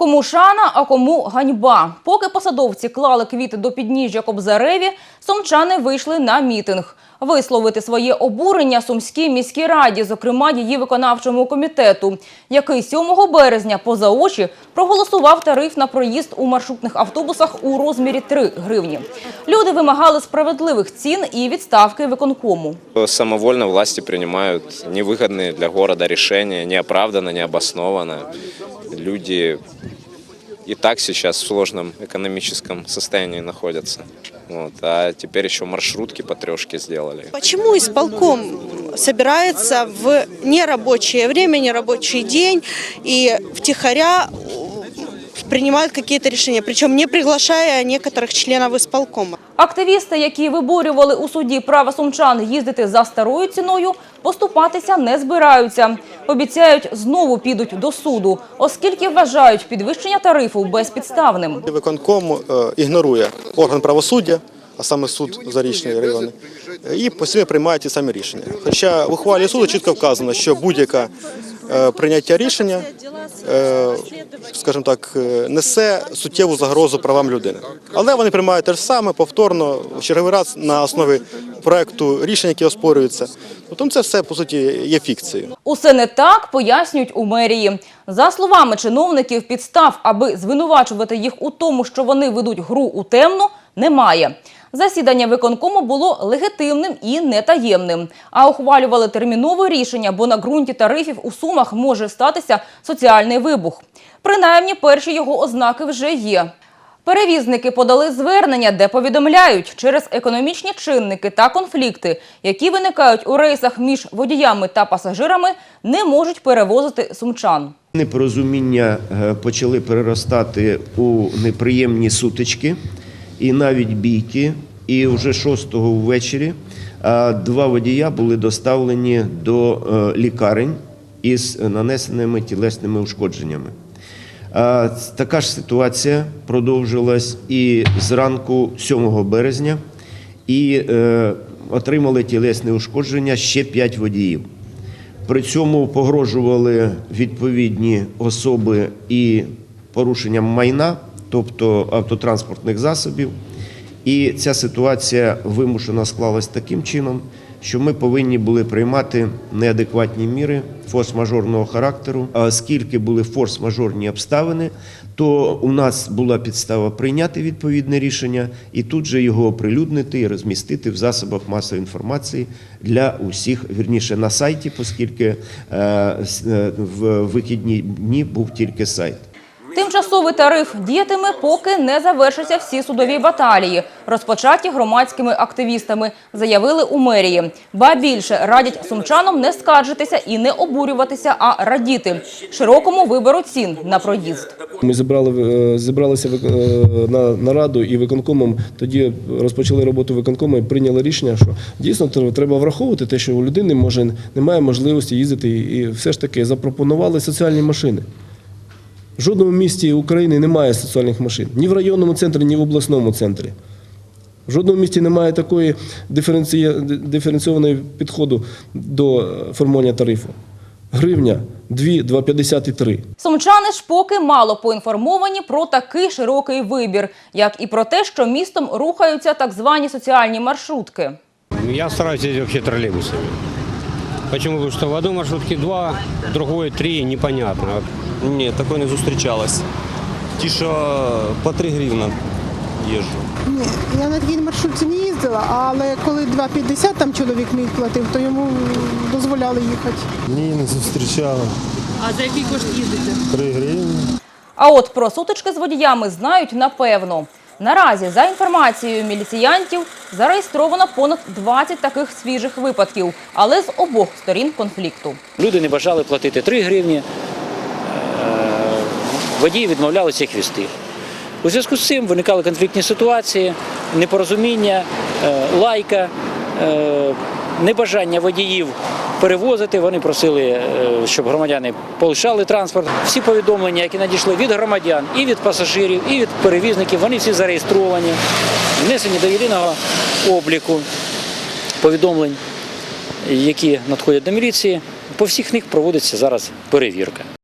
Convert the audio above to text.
Кому шана, а кому ганьба. Поки посадовці клали квіти до підніжжя Кобзареві, сумчани вийшли на мітинг. Висловити своє обурення Сумській міській раді, зокрема її виконавчому комітету, який 7 березня поза очі проголосував тариф на проїзд у маршрутних автобусах у розмірі 3 гривні. Люди вимагали справедливих цін і відставки виконкому. Самовольно власти принимают невыгодные для города решения, неоправданно, необоснованно. Люди и так сейчас в сложном экономическом состоянии находятся. Вот. А теперь еще маршрутки по трешке сделали. Почему исполком собирается в нерабочее время, нерабочий день и втихаря принимают какие-то решения, причем не приглашая некоторых членов исполкома? Активісти, які виборювали у суді право сумчан їздити за старою ціною, поступатися не збираються. Обіцяють, знову підуть до суду, оскільки вважають підвищення тарифу безпідставним. Виконком е, ігнорує орган правосуддя, а саме суд Зарічної райони, і постійно приймає ті самі рішення. Хоча в ухвалі суду чітко вказано, що будь-яке е, прийняття рішення, е, скажімо так, е, несе суттєву загрозу правам людини. Але вони приймають те ж саме повторно в черговий раз на основі проекту рішень, які оспорюються. Тому це все по суті є фікцією. Усе не так пояснюють у мерії. За словами чиновників, підстав, аби звинувачувати їх у тому, що вони ведуть гру у темну, немає. Засідання виконкому було легітимним і нетаємним. А ухвалювали термінове рішення, бо на ґрунті тарифів у сумах може статися соціальний вибух. Принаймні, перші його ознаки вже є. Перевізники подали звернення, де повідомляють, через економічні чинники та конфлікти, які виникають у рейсах між водіями та пасажирами, не можуть перевозити сумчан. Непорозуміння е, почали переростати у неприємні сутички і навіть бійки. І вже 6-го ввечері два водія були доставлені до е, лікарень із нанесеними тілесними ушкодженнями. Така ж ситуація продовжилась і зранку 7 березня, і е, отримали тілесне ушкодження ще 5 водіїв. При цьому погрожували відповідні особи і порушенням майна, тобто автотранспортних засобів. І ця ситуація вимушено склалась таким чином, що ми повинні були приймати неадекватні міри форс-мажорного характеру. А оскільки були форс-мажорні обставини, то у нас була підстава прийняти відповідне рішення і тут же його оприлюднити і розмістити в засобах масової інформації для усіх, вірніше на сайті, оскільки е, е, в вихідні дні був тільки сайт. Тимчасовий тариф діятиме, поки не завершаться всі судові баталії, розпочаті громадськими активістами, заявили у мерії. Ба більше радять сумчанам не скаржитися і не обурюватися, а радіти широкому вибору цін на проїзд. Ми зібрали е, зібралися е, на нараду і виконкомом. Тоді розпочали роботу виконкому і прийняли рішення, що дійсно тр- треба враховувати те, що у людини може немає можливості їздити, і все ж таки запропонували соціальні машини. В жодному місті України немає соціальних машин ні в районному центрі, ні в обласному центрі. В жодному місті немає такої диференція- диференційованої підходу до е, формування тарифу. Гривня 2, 2,50 і 3. Сумчани ж поки мало поінформовані про такий широкий вибір, як і про те, що містом рухаються так звані соціальні маршрутки. Я стараюсь ездить вообще троллейбусами. Почему? Потому что в одной маршрутке два, в другой три, непонятно. Ні, такої не зустрічалось. Ті, що по 3 гривна їжджу. Ні, я на такій маршрутці не їздила, але коли 2,50 там чоловік мій платив, то йому дозволяли їхати. Ні, не зустрічала. А за який кошт їздите? Три гривні. А от про сутички з водіями знають напевно. Наразі, за інформацією міліціянтів, зареєстровано понад 20 таких свіжих випадків, але з обох сторін конфлікту. Люди не бажали платити 3 гривні, водії відмовлялися їх вести. У зв'язку з цим виникали конфліктні ситуації, непорозуміння, е, лайка, е, небажання водіїв перевозити. Вони просили, е, щоб громадяни полишали транспорт. Всі повідомлення, які надійшли від громадян, і від пасажирів, і від перевізників, вони всі зареєстровані, внесені до єдиного обліку повідомлень, які надходять до міліції. По всіх них проводиться зараз перевірка.